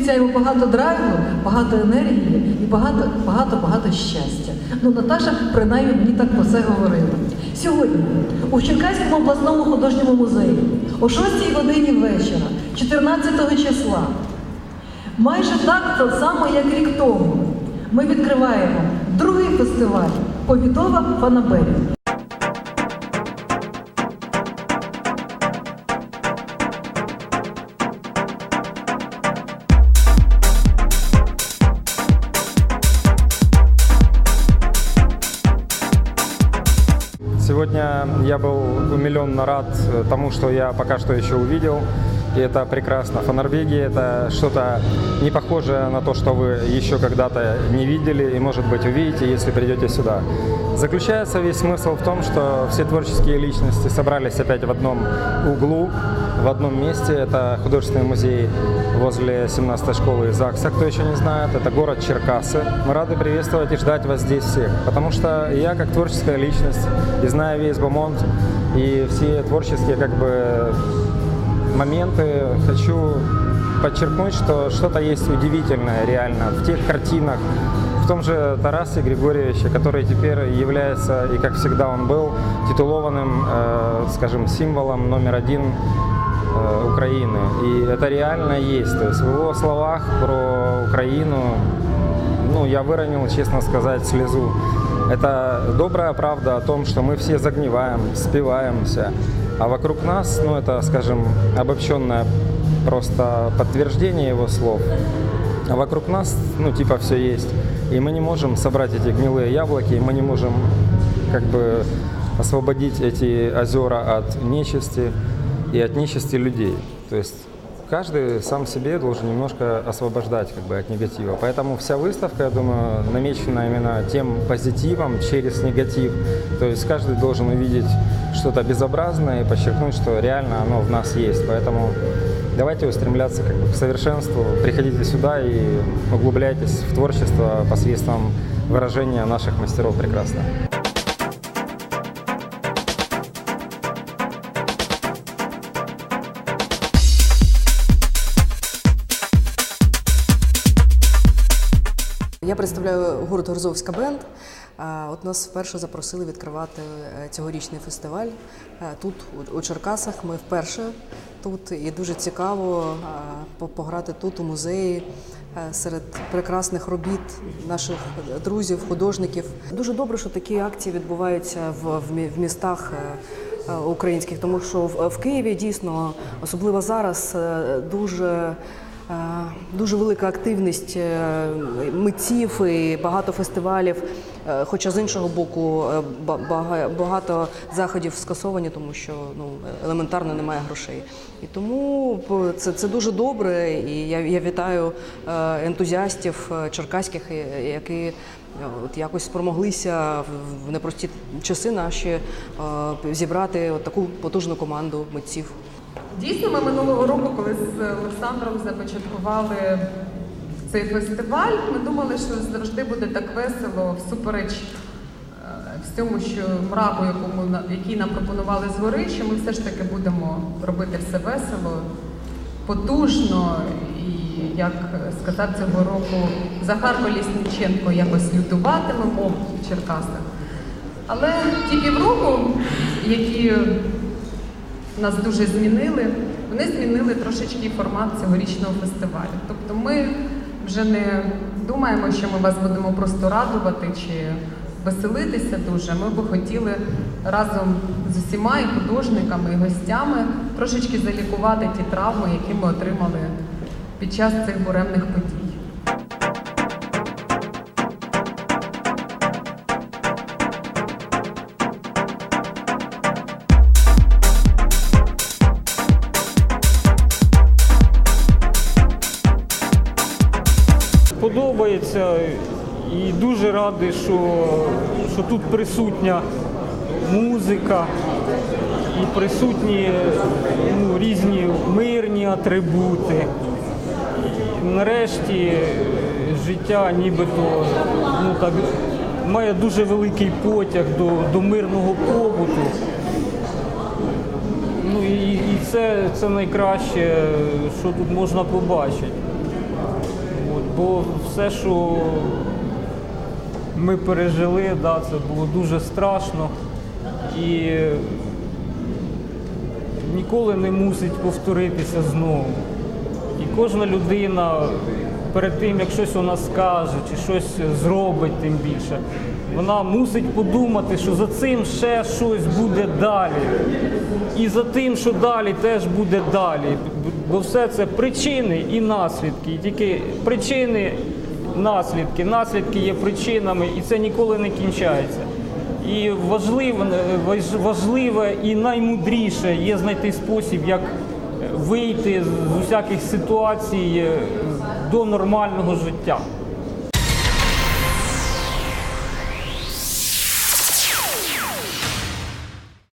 обіцяємо багато драйву, багато енергії і багато, багато, багато щастя. Ну, Наташа принаймні мені так про це говорила. Сьогодні у Черкаському обласному художньому музеї о 6 годині вечора, 14 числа, майже так само, як рік тому, ми відкриваємо другий фестиваль Повідова Фанабель. Сегодня я был умиленно рад тому, что я пока что еще увидел. И это прекрасно. В Норвегии это что-то не похожее на то, что вы еще когда-то не видели и, может быть, увидите, если придете сюда. Заключается весь смысл в том, что все творческие личности собрались опять в одном углу, в одном месте. Это художественный музей возле 17-й школы ЗАГСа, кто еще не знает. Это город Черкасы. Мы рады приветствовать и ждать вас здесь всех. Потому что я, как творческая личность, и знаю весь Бомонд, и все творческие как бы моменты, хочу подчеркнуть, что что-то есть удивительное реально в тех картинах, в том же Тарасе Григорьевиче, который теперь является, и как всегда он был, титулованным, э, скажем, символом номер один э, Украины. И это реально есть. То есть в его словах про Украину, ну, я выронил, честно сказать, слезу. Это добрая правда о том, что мы все загниваем, спиваемся, а вокруг нас, ну, это, скажем, обобщенное просто подтверждение его слов. А вокруг нас, ну, типа, все есть. И мы не можем собрать эти гнилые яблоки, и мы не можем, как бы, освободить эти озера от нечисти и от нечисти людей. То есть каждый сам себе должен немножко освобождать как бы, от негатива. Поэтому вся выставка, я думаю, намечена именно тем позитивом через негатив. То есть каждый должен увидеть что-то безобразное и подчеркнуть, что реально оно в нас есть. Поэтому давайте устремляться как бы, к совершенству. Приходите сюда и углубляйтесь в творчество посредством выражения наших мастеров прекрасно. Я представляю гурт Горзовська бенд. От нас вперше запросили відкривати е, цьогорічний фестиваль е, тут, у- Черкасах. Ми вперше тут і дуже цікаво е, пограти тут у музеї серед прекрасних робіт наших друзів, художників. Дуже добре, що такі акції відбуваються в, містах. Українських, тому що в, Києві дійсно, особливо зараз, дуже Дуже велика активність е, митців і багато фестивалів. Е, Хоча з іншого боку е, багато заходів скасовані, тому що ну елементарно немає грошей. І тому це, це дуже добре. І я, я вітаю ентузіастів черкаських, які от якось спромоглися в- непрості часи наші зібрати от таку потужну команду митців. Дійсно, ми минулого року, коли з Олександром започаткували цей фестиваль, ми думали, що завжди буде так весело, всупереч е, всьому, що мраку, якому який нам пропонували згори, що ми все ж таки будемо робити все весело, потужно. І як сказав цього року Захар Колісніченко, якось лютуватимемо в Черкасах. Але ті півроку, які нас дуже змінили. Вони змінили трошечки формат цьогорічного фестивалю. Тобто ми вже не думаємо, що ми вас будемо просто радувати чи веселитися дуже. Ми би хотіли разом з усіма і художниками, і гостями трошечки залікувати ті травми, які ми отримали під час цих буремних подій. Подобається і дуже радий, що, що тут присутня музика і присутні ну, різні мирні атрибути. Нарешті життя нібито ну, так, має дуже великий потяг до, до мирного побуту. Ну і, і це, це найкраще, що тут можна побачити. Бо все, що ми пережили, да, це було дуже страшно і ніколи не мусить повторитися знову. І кожна людина перед тим, як щось у нас скаже чи щось зробить, тим більше, вона мусить подумати, що за цим ще щось буде далі. І за тим, що далі, теж буде далі. Бо все це причини і наслідки. І тільки причини, наслідки. Наслідки є причинами, і це ніколи не кінчається. І важливе, важливе і наймудріше є знайти спосіб, як вийти з усяких ситуацій до нормального життя.